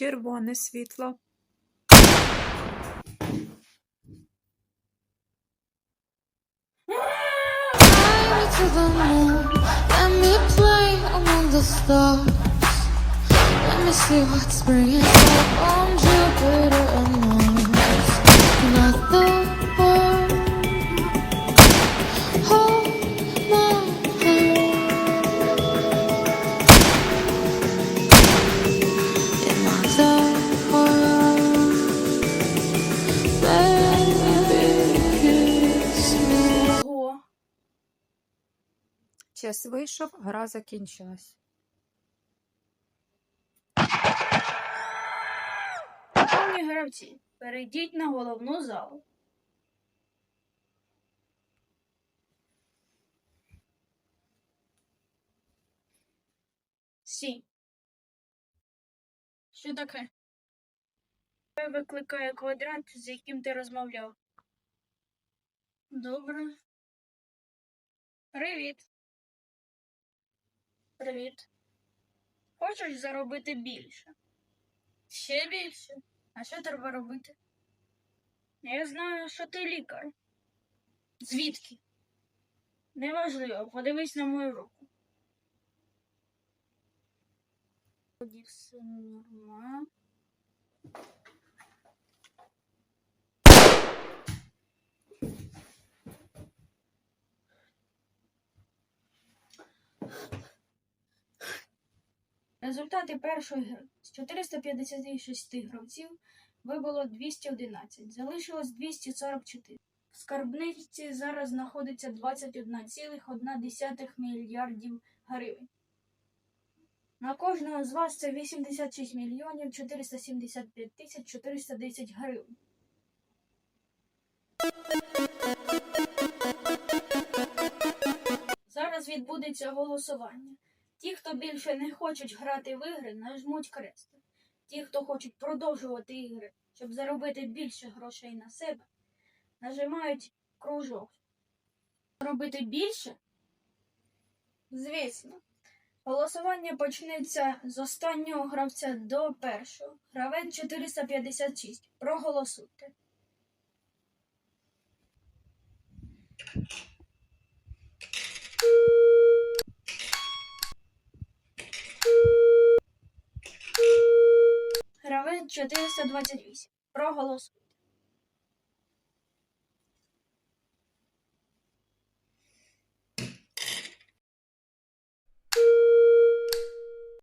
Червоне світло. Let me see what's bringing up on Jupiter Час вийшов, гра закінчилась. Шановні гравці, перейдіть на головну залу. Сі. Що таке? Викликає квадрат, з яким ти розмовляв. Добре. Привіт. Привіт. Хочеш заробити більше? Ще більше? А що треба робити? Я знаю, що ти лікар. Звідки? Неважливо, подивись на мою руку. Тоді все нормально. Результати першої гри. З 456 гравців вибуло 211, залишилось 244. В скарбниці зараз знаходиться 21,1 мільярдів гривень. На кожного з вас це 86 мільйонів 475 тисяч 410 гривень. Зараз відбудеться голосування. Ті, хто більше не хочуть грати в ігри, нажмуть крест. Ті, хто хочуть продовжувати ігри, щоб заробити більше грошей на себе, нажимають кружок. Робити більше? Звісно. Голосування почнеться з останнього гравця до першого. Гравець 456. Проголосуйте. Гравець 428. Проголосуйте.